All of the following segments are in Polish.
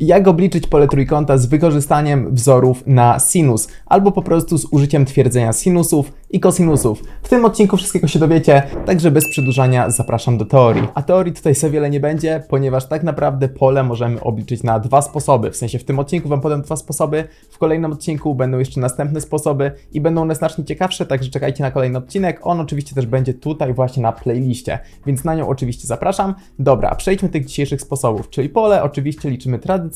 Jak obliczyć pole trójkąta z wykorzystaniem wzorów na sinus, albo po prostu z użyciem twierdzenia sinusów i kosinusów. W tym odcinku wszystkiego się dowiecie, także bez przedłużania zapraszam do teorii. A teorii tutaj sobie wiele nie będzie, ponieważ tak naprawdę pole możemy obliczyć na dwa sposoby. W sensie w tym odcinku Wam podam dwa sposoby, w kolejnym odcinku będą jeszcze następne sposoby i będą one znacznie ciekawsze, także czekajcie na kolejny odcinek. On oczywiście też będzie tutaj właśnie na playliście, więc na nią oczywiście zapraszam. Dobra, przejdźmy do tych dzisiejszych sposobów, czyli pole oczywiście liczymy tradycyjnie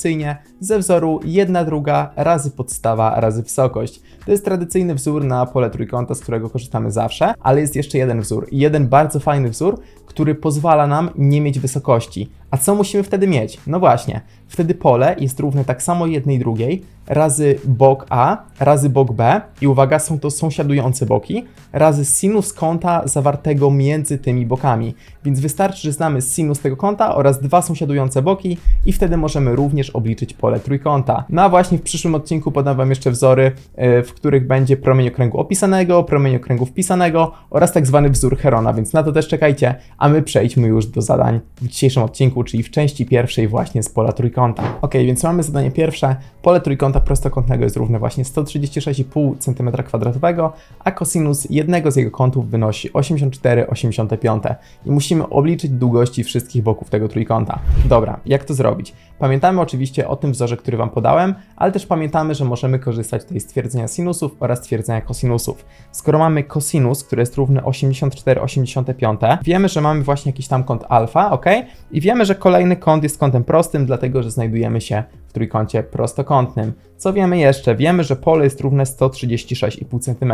ze wzoru 1 druga razy podstawa razy wysokość. To jest tradycyjny wzór na pole trójkąta, z którego korzystamy zawsze, ale jest jeszcze jeden wzór. Jeden bardzo fajny wzór, który pozwala nam nie mieć wysokości. A co musimy wtedy mieć? No właśnie, wtedy pole jest równe tak samo jednej drugiej razy bok A razy bok B i uwaga, są to sąsiadujące boki, razy sinus kąta zawartego między tymi bokami. Więc wystarczy, że znamy sinus tego kąta oraz dwa sąsiadujące boki i wtedy możemy również obliczyć pole trójkąta. No a właśnie w przyszłym odcinku podam Wam jeszcze wzory, yy, w których będzie promień okręgu opisanego, promień okręgu wpisanego oraz tak zwany wzór Herona, więc na to też czekajcie, a my przejdźmy już do zadań w dzisiejszym odcinku, czyli w części pierwszej właśnie z pola trójkąta. Ok, więc mamy zadanie pierwsze. Pole trójkąta prostokątnego jest równe właśnie 136,5 cm2, a kosinus jednego z jego kątów wynosi 84,85 i musimy obliczyć długości wszystkich boków tego trójkąta. Dobra, jak to zrobić? Pamiętamy oczywiście o tym wzorze, który Wam podałem, ale też pamiętamy, że możemy korzystać tutaj z twierdzenia sinusów oraz twierdzenia kosinusów. Skoro mamy kosinus, który jest równy 84,85, wiemy, że mamy właśnie jakiś tam kąt alfa, ok? I wiemy, że kolejny kąt jest kątem prostym, dlatego że znajdujemy się trójkącie prostokątnym. Co wiemy jeszcze? Wiemy, że pole jest równe 136,5 cm,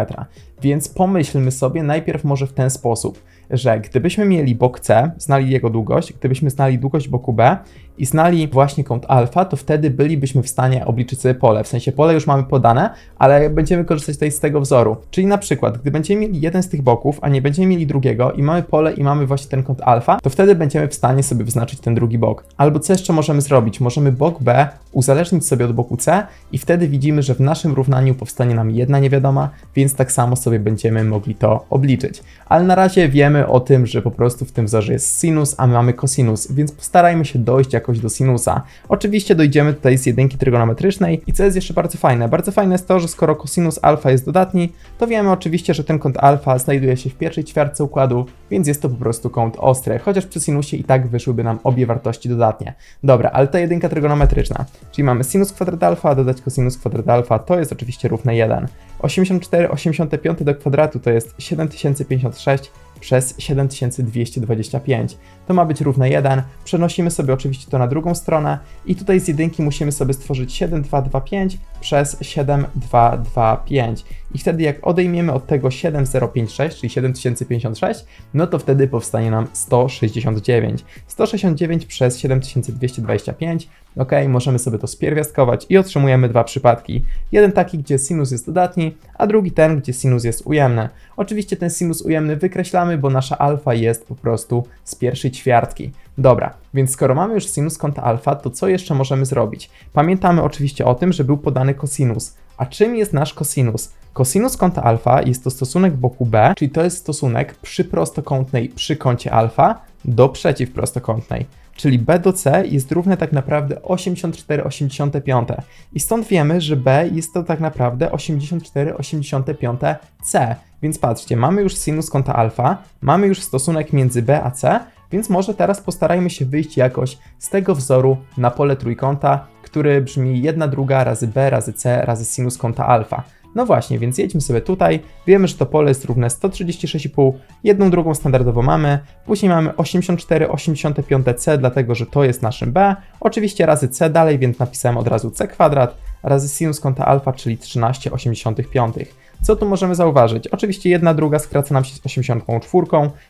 więc pomyślmy sobie najpierw może w ten sposób, że gdybyśmy mieli bok C, znali jego długość, gdybyśmy znali długość boku B i znali właśnie kąt alfa, to wtedy bylibyśmy w stanie obliczyć sobie pole. W sensie pole już mamy podane, ale będziemy korzystać tutaj z tego wzoru. Czyli na przykład, gdy będziemy mieli jeden z tych boków, a nie będziemy mieli drugiego i mamy pole i mamy właśnie ten kąt alfa, to wtedy będziemy w stanie sobie wyznaczyć ten drugi bok. Albo co jeszcze możemy zrobić? Możemy bok B uzależnić sobie od boku C i wtedy widzimy, że w naszym równaniu powstanie nam jedna niewiadoma, więc tak samo sobie będziemy mogli to obliczyć. Ale na razie wiemy o tym, że po prostu w tym wzorze jest sinus, a my mamy cosinus, więc postarajmy się dojść jakoś do sinusa. Oczywiście dojdziemy tutaj z jedynki trygonometrycznej i co jest jeszcze bardzo fajne? Bardzo fajne jest to, że skoro cosinus alfa jest dodatni, to wiemy oczywiście, że ten kąt alfa znajduje się w pierwszej ćwiartce układu, więc jest to po prostu kąt ostry, chociaż przy sinusie i tak wyszłyby nam obie wartości dodatnie. Dobra, ale ta jedynka trygonometryczna, czyli mamy sinus kwadrat alfa dodać cosinus kwadrat alfa, to jest oczywiście równe 1. 84 85 do kwadratu to jest 7056 przez 7225. To ma być równe 1. Przenosimy sobie oczywiście to na drugą stronę i tutaj z jedynki musimy sobie stworzyć 7225 przez 7225. I wtedy jak odejmiemy od tego 7056, czyli 7056, no to wtedy powstanie nam 169. 169 przez 7225, ok, możemy sobie to spierwiastkować i otrzymujemy dwa przypadki. Jeden taki, gdzie sinus jest dodatni, a drugi ten, gdzie sinus jest ujemny. Oczywiście ten sinus ujemny wykreślamy, bo nasza alfa jest po prostu z pierwszej ćwiartki. Dobra, więc skoro mamy już sinus kąta alfa, to co jeszcze możemy zrobić? Pamiętamy oczywiście o tym, że był podany kosinus. A czym jest nasz kosinus? Kosinus kąta alfa jest to stosunek boku B, czyli to jest stosunek przy prostokątnej przy kącie alfa do przeciwprostokątnej. Czyli B do C jest równe tak naprawdę 84,85. I stąd wiemy, że B jest to tak naprawdę 84,85 C. Więc patrzcie, mamy już sinus kąta alfa, mamy już stosunek między B a C, więc może teraz postarajmy się wyjść jakoś z tego wzoru na pole trójkąta, który brzmi 1 druga razy b razy c razy sinus kąta alfa. No właśnie, więc jedźmy sobie tutaj, wiemy, że to pole jest równe 136,5, jedną drugą standardowo mamy, później mamy 84,85c, dlatego że to jest naszym b, oczywiście razy c dalej, więc napisałem od razu c kwadrat, razy sinus kąta alfa, czyli 13,85. Co tu możemy zauważyć? Oczywiście jedna druga skraca nam się z 84,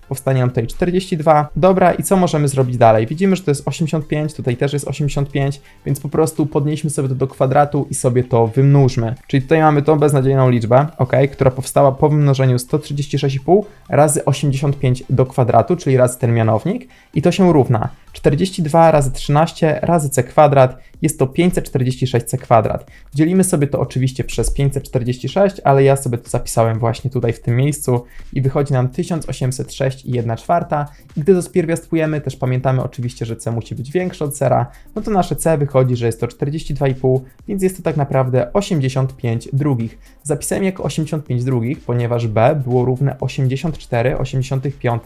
powstanie nam tutaj 42. Dobra, i co możemy zrobić dalej? Widzimy, że to jest 85, tutaj też jest 85, więc po prostu podnieśmy sobie to do kwadratu i sobie to wymnóżmy. Czyli tutaj mamy tą beznadziejną liczbę, ok, która powstała po wymnożeniu 136,5 razy 85 do kwadratu, czyli razy ten mianownik i to się równa 42 razy 13 razy c kwadrat jest to 546c kwadrat. Dzielimy sobie to oczywiście przez 546, ale ja sobie to zapisałem właśnie tutaj w tym miejscu i wychodzi nam 1806 i 1 czwarta. I gdy to spierwiastkujemy, też pamiętamy oczywiście, że c musi być większe od zera, no to nasze c wychodzi, że jest to 42,5, więc jest to tak naprawdę 85 drugich. Zapisałem jako 85 drugich, ponieważ b było równe 84 85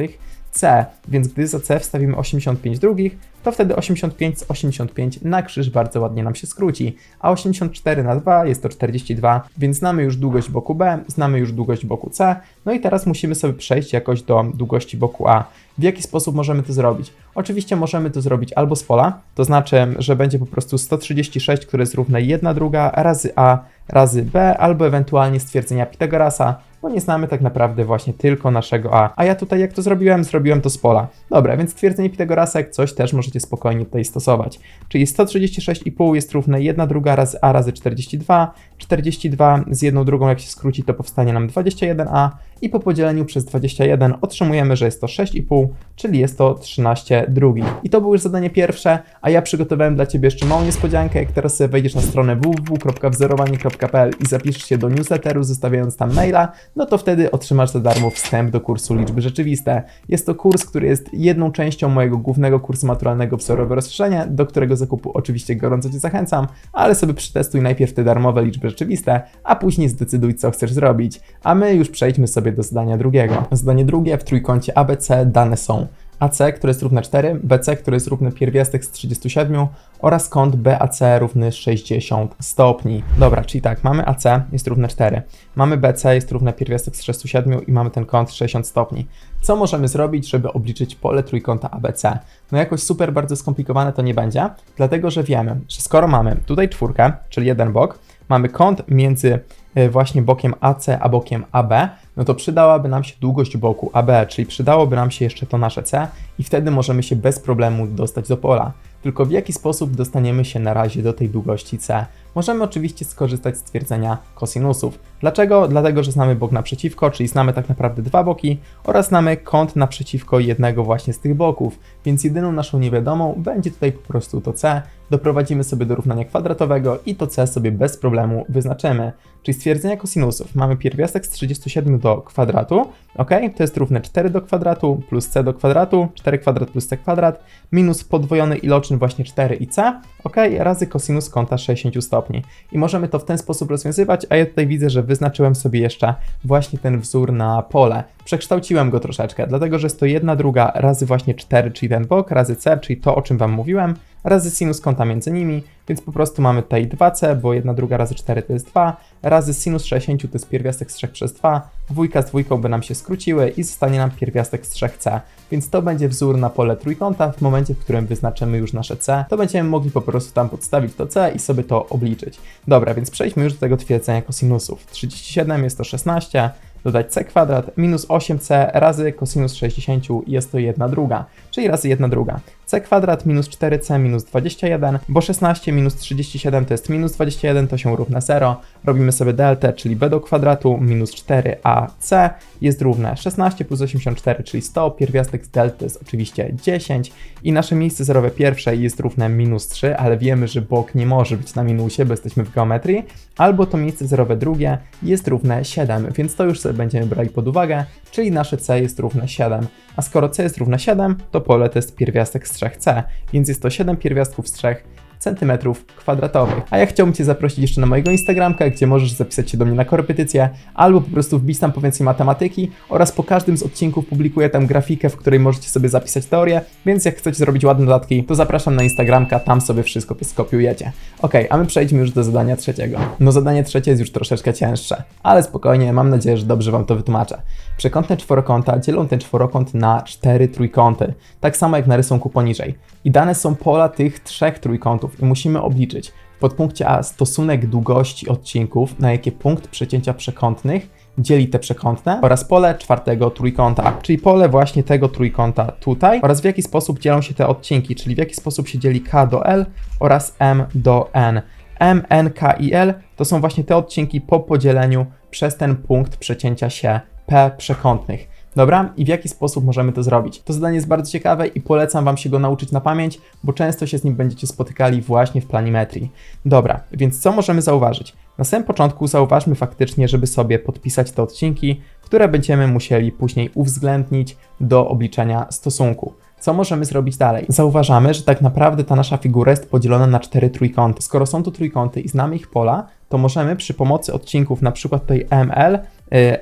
C, więc gdy za C wstawimy 85 drugich, to wtedy 85 z 85 na krzyż bardzo ładnie nam się skróci, a 84 na 2 jest to 42, więc znamy już długość boku B, znamy już długość boku C, no i teraz musimy sobie przejść jakoś do długości boku A. W jaki sposób możemy to zrobić? Oczywiście możemy to zrobić albo z pola, to znaczy, że będzie po prostu 136, które jest równe 1 druga razy A razy B, albo ewentualnie stwierdzenia Pitagorasa, bo nie znamy tak naprawdę właśnie tylko naszego A. A ja tutaj jak to zrobiłem? Zrobiłem to z pola. Dobra, więc stwierdzenie Pitagorasa jak coś też możecie spokojnie tutaj stosować. Czyli 136,5 jest równe 1 druga razy A razy 42, 42 z jedną drugą jak się skróci to powstanie nam 21A i po podzieleniu przez 21 otrzymujemy, że jest to 6,5, czyli jest to 13 drugich. I to było już zadanie pierwsze, a ja przygotowałem dla Ciebie jeszcze małą niespodziankę. Jak teraz wejdziesz na stronę www.wzorowanie.pl i zapiszesz się do newsletteru, zostawiając tam maila, no to wtedy otrzymasz za darmo wstęp do kursu liczby rzeczywiste. Jest to kurs, który jest jedną częścią mojego głównego kursu maturalnego wzorowe rozszerzenie, do którego zakupu oczywiście gorąco Cię zachęcam, ale sobie przetestuj najpierw te darmowe liczby rzeczywiste, a później zdecyduj, co chcesz zrobić. A my już przejdźmy sobie do zadania drugiego. Zadanie drugie w trójkącie ABC dane są AC, które jest równe 4, BC, które jest równy pierwiastek z 37 oraz kąt BAC równy 60 stopni. Dobra, czyli tak, mamy AC jest równe 4, mamy BC jest równe pierwiastek z 37 i mamy ten kąt 60 stopni. Co możemy zrobić, żeby obliczyć pole trójkąta ABC? No jakoś super bardzo skomplikowane to nie będzie, dlatego że wiemy, że skoro mamy tutaj czwórkę, czyli jeden bok, mamy kąt między e, właśnie bokiem AC a bokiem AB, no to przydałaby nam się długość boku AB, czyli przydałoby nam się jeszcze to nasze C i wtedy możemy się bez problemu dostać do pola. Tylko w jaki sposób dostaniemy się na razie do tej długości C? Możemy oczywiście skorzystać z twierdzenia kosinusów. Dlaczego? Dlatego, że znamy bok naprzeciwko, czyli znamy tak naprawdę dwa boki oraz znamy kąt naprzeciwko jednego właśnie z tych boków, więc jedyną naszą niewiadomą będzie tutaj po prostu to C. Doprowadzimy sobie do równania kwadratowego i to C sobie bez problemu wyznaczymy. Czyli stwierdzenia kosinusów. Mamy pierwiastek z 37 do kwadratu, ok? To jest równe 4 do kwadratu plus C do kwadratu, 4 kwadrat plus C kwadrat, minus podwojony iloczyn właśnie 4 i C, ok? Razy kosinus kąta 60 stopni. I możemy to w ten sposób rozwiązywać, a ja tutaj widzę, że wyznaczyłem sobie jeszcze właśnie ten wzór na pole. Przekształciłem go troszeczkę, dlatego że jest to jedna druga razy właśnie 4, czyli ten bok, razy C, czyli to, o czym Wam mówiłem, razy sinus kąta między nimi, więc po prostu mamy tutaj 2c, bo 1 druga razy 4 to jest 2, razy sinus 60 to jest pierwiastek z 3 przez 2, dwójka z dwójką by nam się skróciły i zostanie nam pierwiastek z 3c, więc to będzie wzór na pole trójkąta w momencie, w którym wyznaczymy już nasze c, to będziemy mogli po prostu tam podstawić to c i sobie to obliczyć. Dobra, więc przejdźmy już do tego twierdzenia kosinusów. 37 jest to 16, dodać c kwadrat minus 8c razy cosinus 60 jest to 1 druga, czyli razy 1 druga. C kwadrat minus 4c minus 21, bo 16 minus 37 to jest minus 21, to się równa 0. Robimy sobie deltę, czyli b do kwadratu minus 4ac jest równe 16 plus 84, czyli 100. Pierwiastek z delty jest oczywiście 10 i nasze miejsce zerowe pierwsze jest równe minus 3, ale wiemy, że bok nie może być na minusie, bo jesteśmy w geometrii, albo to miejsce zerowe drugie jest równe 7, więc to już sobie będziemy brali pod uwagę, czyli nasze c jest równe 7. A skoro c jest równe 7, to pole to jest pierwiastek z 3c, więc jest to 7 pierwiastków z 3 centymetrów kwadratowych. A ja chciałbym Cię zaprosić jeszcze na mojego Instagramka, gdzie możesz zapisać się do mnie na korepetycję, albo po prostu wbić tam powiedzmy matematyki oraz po każdym z odcinków publikuję tam grafikę, w której możecie sobie zapisać teorię, więc jak chcecie zrobić ładne dodatki, to zapraszam na Instagramka, tam sobie wszystko skopiujecie. Ok, a my przejdźmy już do zadania trzeciego. No zadanie trzecie jest już troszeczkę cięższe, ale spokojnie, mam nadzieję, że dobrze Wam to wytłumaczę. Przekątne czworokąta dzielą ten czworokąt na cztery trójkąty, tak samo jak na rysunku poniżej. I dane są pola tych trzech trójkątów i musimy obliczyć w podpunkcie A stosunek długości odcinków, na jakie punkt przecięcia przekątnych dzieli te przekątne oraz pole czwartego trójkąta, czyli pole właśnie tego trójkąta tutaj oraz w jaki sposób dzielą się te odcinki, czyli w jaki sposób się dzieli K do L oraz M do N. M, N, K i L to są właśnie te odcinki po podzieleniu przez ten punkt przecięcia się P przekątnych. Dobra? I w jaki sposób możemy to zrobić? To zadanie jest bardzo ciekawe i polecam Wam się go nauczyć na pamięć, bo często się z nim będziecie spotykali właśnie w planimetrii. Dobra, więc co możemy zauważyć? Na samym początku zauważmy faktycznie, żeby sobie podpisać te odcinki, które będziemy musieli później uwzględnić do obliczenia stosunku. Co możemy zrobić dalej? Zauważamy, że tak naprawdę ta nasza figura jest podzielona na cztery trójkąty. Skoro są to trójkąty i znamy ich pola, to możemy przy pomocy odcinków, na przykład tutaj ML,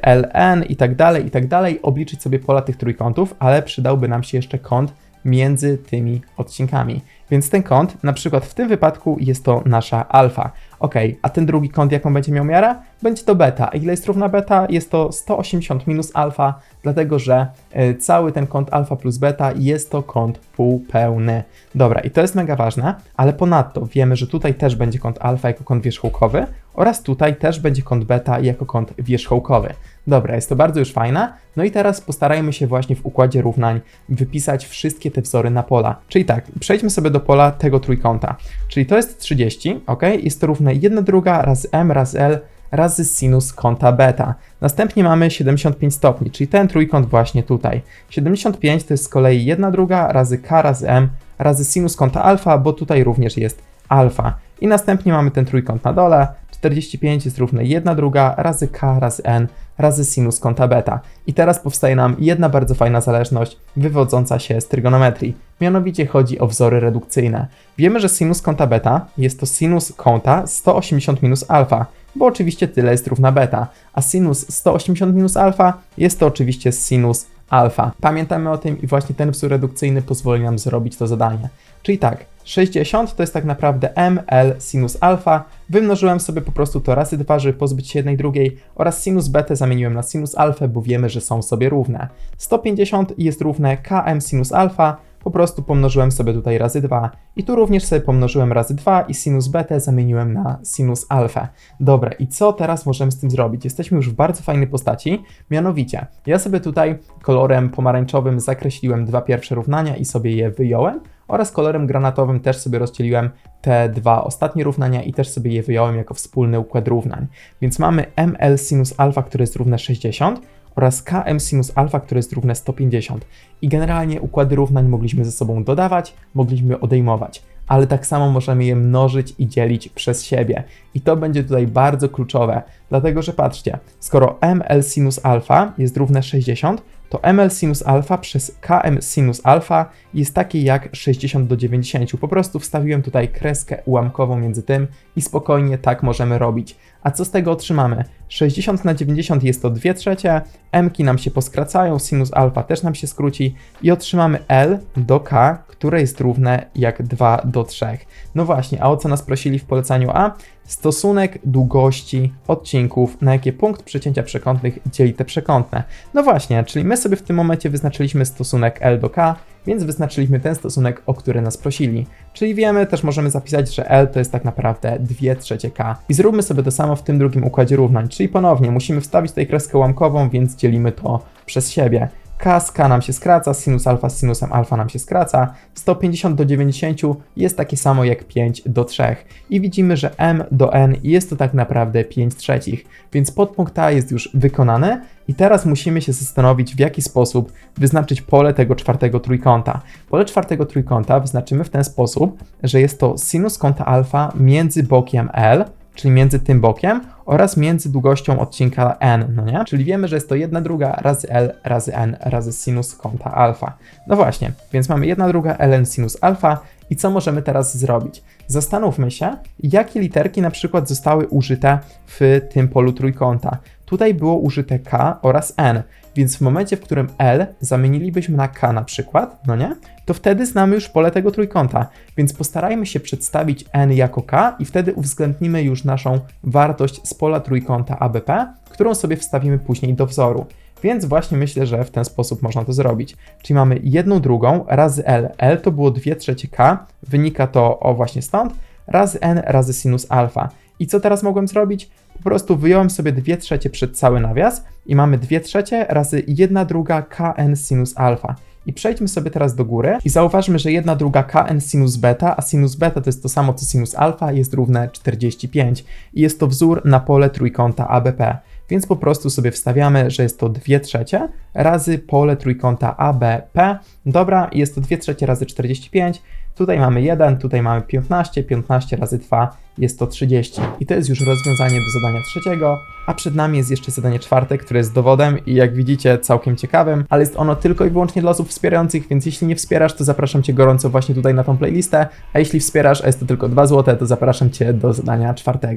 LN i tak dalej, i tak dalej, obliczyć sobie pola tych trójkątów, ale przydałby nam się jeszcze kąt między tymi odcinkami. Więc ten kąt, na przykład w tym wypadku jest to nasza alfa. Ok, a ten drugi kąt jaką będzie miał miarę? Będzie to beta. Ile jest równa beta? Jest to 180 minus alfa, dlatego że y, cały ten kąt alfa plus beta jest to kąt półpełny. Dobra, i to jest mega ważne, ale ponadto wiemy, że tutaj też będzie kąt alfa jako kąt wierzchołkowy oraz tutaj też będzie kąt beta jako kąt wierzchołkowy. Dobra, jest to bardzo już fajne. No i teraz postarajmy się właśnie w układzie równań wypisać wszystkie te wzory na pola. Czyli tak, przejdźmy sobie do pola tego trójkąta. Czyli to jest 30, ok? Jest to równe 1 druga razy m razy l razy sinus kąta beta. Następnie mamy 75 stopni, czyli ten trójkąt właśnie tutaj. 75 to jest z kolei 1 druga razy k razy m razy sinus kąta alfa, bo tutaj również jest alfa. I następnie mamy ten trójkąt na dole, 45 jest równe 1 druga razy k razy n razy sinus kąta beta. I teraz powstaje nam jedna bardzo fajna zależność wywodząca się z trygonometrii. Mianowicie chodzi o wzory redukcyjne. Wiemy, że sinus kąta beta jest to sinus kąta 180 minus alfa, bo oczywiście tyle jest równa beta, a sinus 180 minus alfa jest to oczywiście sinus alfa. Pamiętamy o tym i właśnie ten wzór redukcyjny pozwoli nam zrobić to zadanie. Czyli tak, 60 to jest tak naprawdę ml sinus alfa. Wymnożyłem sobie po prostu to razy dwa, żeby pozbyć się jednej drugiej oraz sinus betę zamieniłem na sinus alfę, bo wiemy, że są sobie równe. 150 jest równe km sinus alfa, po prostu pomnożyłem sobie tutaj razy 2 i tu również sobie pomnożyłem razy 2 i sinus betę zamieniłem na sinus alfę. Dobra, i co teraz możemy z tym zrobić? Jesteśmy już w bardzo fajnej postaci, mianowicie ja sobie tutaj kolorem pomarańczowym zakreśliłem dwa pierwsze równania i sobie je wyjąłem, oraz kolorem granatowym też sobie rozdzieliłem te dwa ostatnie równania i też sobie je wyjąłem jako wspólny układ równań. Więc mamy ml sinus alfa, które jest równe 60 oraz km sinus alfa, które jest równe 150. I generalnie układy równań mogliśmy ze sobą dodawać, mogliśmy odejmować, ale tak samo możemy je mnożyć i dzielić przez siebie. I to będzie tutaj bardzo kluczowe, dlatego że patrzcie, skoro ml sinus alfa jest równe 60, to ml sinus alfa przez km sinus alfa jest takie jak 60 do 90. Po prostu wstawiłem tutaj kreskę ułamkową między tym i spokojnie tak możemy robić. A co z tego otrzymamy? 60 na 90 jest to 2 trzecie, mki nam się poskracają, sinus alfa też nam się skróci i otrzymamy L do K, które jest równe jak 2 do 3. No właśnie, a o co nas prosili w polecaniu A? Stosunek długości odcinków, na jakie punkt przecięcia przekątnych dzieli te przekątne. No właśnie, czyli my sobie w tym momencie wyznaczyliśmy stosunek L do K, więc wyznaczyliśmy ten stosunek, o który nas prosili. Czyli wiemy, też możemy zapisać, że L to jest tak naprawdę 2 trzecie K. I zróbmy sobie to samo w tym drugim układzie równań, czyli ponownie musimy wstawić tutaj kreskę ułamkową, więc dzielimy to przez siebie. K z K nam się skraca, sinus alfa z sinusem alfa nam się skraca, 150 do 90 jest takie samo jak 5 do 3 i widzimy, że m do n jest to tak naprawdę 5 trzecich, więc podpunkt A jest już wykonany i teraz musimy się zastanowić, w jaki sposób wyznaczyć pole tego czwartego trójkąta. Pole czwartego trójkąta wyznaczymy w ten sposób, że jest to sinus kąta alfa między bokiem L, czyli między tym bokiem oraz między długością odcinka n, no nie? Czyli wiemy, że jest to 1 druga razy L razy n razy sinus kąta alfa. No właśnie, więc mamy 1 druga ln sinus alfa i co możemy teraz zrobić? Zastanówmy się, jakie literki na przykład zostały użyte w tym polu trójkąta. Tutaj było użyte K oraz N, więc w momencie, w którym L zamienilibyśmy na K na przykład, no nie? To wtedy znamy już pole tego trójkąta, więc postarajmy się przedstawić N jako K i wtedy uwzględnimy już naszą wartość z pola trójkąta ABP, którą sobie wstawimy później do wzoru. Więc właśnie myślę, że w ten sposób można to zrobić. Czyli mamy jedną drugą razy L. L to było 2 trzecie K, wynika to o właśnie stąd, razy N razy sinus alfa. I co teraz mogłem zrobić? Po prostu wyjąłem sobie 2 trzecie przed cały nawias i mamy 2 trzecie razy 1 druga kn sinus alfa. I przejdźmy sobie teraz do góry i zauważmy, że 1 druga kn sinus beta, a sinus beta to jest to samo co sinus alfa, jest równe 45. I jest to wzór na pole trójkąta ABP. Więc po prostu sobie wstawiamy, że jest to 2 trzecie razy pole trójkąta ABP. Dobra, jest to 2 trzecie razy 45. Tutaj mamy 1, tutaj mamy 15, 15 razy 2 jest to 30. I to jest już rozwiązanie do zadania trzeciego, a przed nami jest jeszcze zadanie czwarte, które jest dowodem i jak widzicie całkiem ciekawym, ale jest ono tylko i wyłącznie dla osób wspierających, więc jeśli nie wspierasz, to zapraszam Cię gorąco właśnie tutaj na tą playlistę, a jeśli wspierasz, a jest to tylko 2 zł, to zapraszam Cię do zadania czwartego.